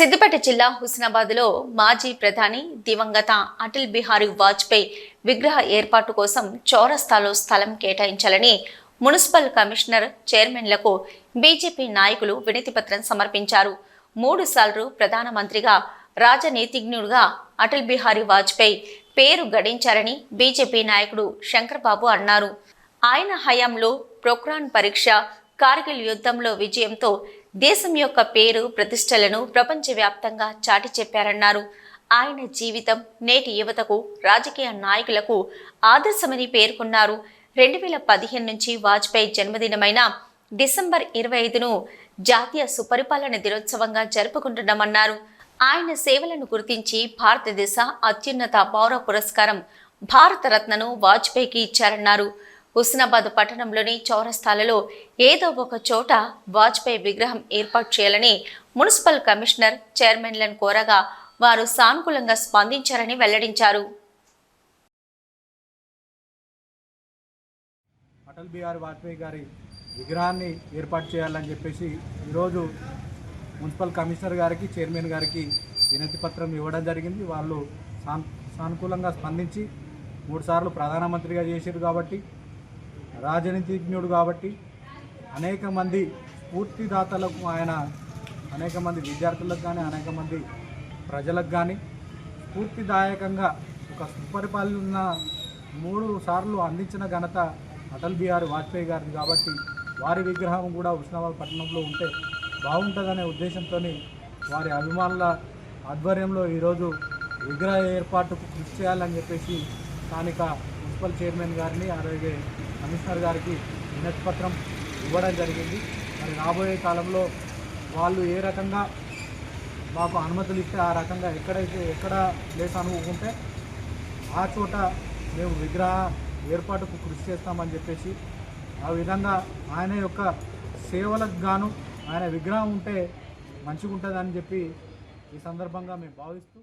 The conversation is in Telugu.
సిద్దిపేట జిల్లా హుస్నాబాద్లో మాజీ ప్రధాని దివంగత అటల్ బిహారీ వాజ్పేయి విగ్రహ ఏర్పాటు కోసం చౌరస్తాలో స్థలం కేటాయించాలని మున్సిపల్ కమిషనర్ చైర్మన్లకు బీజేపీ నాయకులు వినతిపత్రం సమర్పించారు. మూడు సార్లు ప్రధానమంత్రిగా రాజనీతిజ్ఞుడుగా అటల్ బిహారీ వాజ్పేయి పేరు గడించారని బీజేపీ నాయకుడు శంకర్బాబు అన్నారు. ఆయన హయాంలో ప్రొక్రాన్ పరీక్ష కార్గిల్ యుద్ధంలో విజయంతో దేశం యొక్క పేరు ప్రతిష్టలను ప్రపంచవ్యాప్తంగా చాటి చెప్పారన్నారు. ఆయన జీవితం నేటి యువతకు రాజకీయ నాయకులకు ఆదర్శమని పేర్కొన్నారు. రెండు వేల పదిహేను నుంచి వాజ్పేయి జన్మదినమైన డిసెంబర్ ఇరవై ఐదును జాతీయ సుపరిపాలన దినోత్సవంగా జరుపుకుంటున్నామన్నారు. ఆయన సేవలను గుర్తించి భారతదేశ అత్యున్నత పౌర పురస్కారం భారతరత్నను వాజ్పేయికి ఇచ్చారన్నారు. హుస్నాబాద్ పట్టణంలోని చౌరస్తాలలో ఏదో ఒక చోట వాజ్పేయి విగ్రహం ఏర్పాటు చేయాలని మున్సిపల్ కమిషనర్ చైర్మన్లను కోరగా వారు సానుకూలంగా స్పందించారని వెల్లడించారు. అటల్ బిహారీ వాజ్పేయి గారి విగ్రహాన్ని ఏర్పాటు చేయాలని చెప్పేసి ఈరోజు మున్సిపల్ కమిషనర్ గారికి చైర్మన్ గారికి వినతి పత్రం ఇవ్వడం జరిగింది. వాళ్ళు సానుకూలంగా స్పందించి మూడుసార్లు ప్రధానమంత్రిగా చేశారు కాబట్టి రాజనీతిజ్ఞుడు కాబట్టి అనేక మంది స్ఫూర్తిదాతలకు ఆయన అనేక మంది విద్యార్థులకు కానీ అనేక మంది ప్రజలకు కానీ స్ఫూర్తిదాయకంగా ఒక సుపరిపాలన మూడు సార్లు అందించిన ఘనత అటల్ బిహారీ వాజ్పేయి గారిది కాబట్టి వారి విగ్రహం కూడా ఉస్నాబాద్ పట్టణంలో ఉంటే బాగుంటుందనే ఉద్దేశంతో వారి అభిమానుల ఆధ్వర్యంలో ఈరోజు విగ్రహ ఏర్పాటుకు కృషి చేయాలని చెప్పేసి స్థానిక మున్సిపల్ చైర్మన్ గారిని అలాగే కమిషనర్ గారికి వినతి పత్రం ఇవ్వడం జరిగింది. మరి రాబోయే కాలంలో వాళ్ళు ఏ రకంగా మాకు అనుమతులు ఇస్తే ఆ రకంగా ఎక్కడైతే ఎక్కడ ప్లేస్ అనుకుంటే ఆ చోట మేము విగ్రహ ఏర్పాటుకు కృషి చేస్తామని చెప్పేసి ఆ విధంగా ఆయన యొక్క సేవలకు గాను ఆయన విగ్రహం ఉంటే మంచిగా ఉంటుందని చెప్పి ఈ సందర్భంగా మేము భావిస్తూ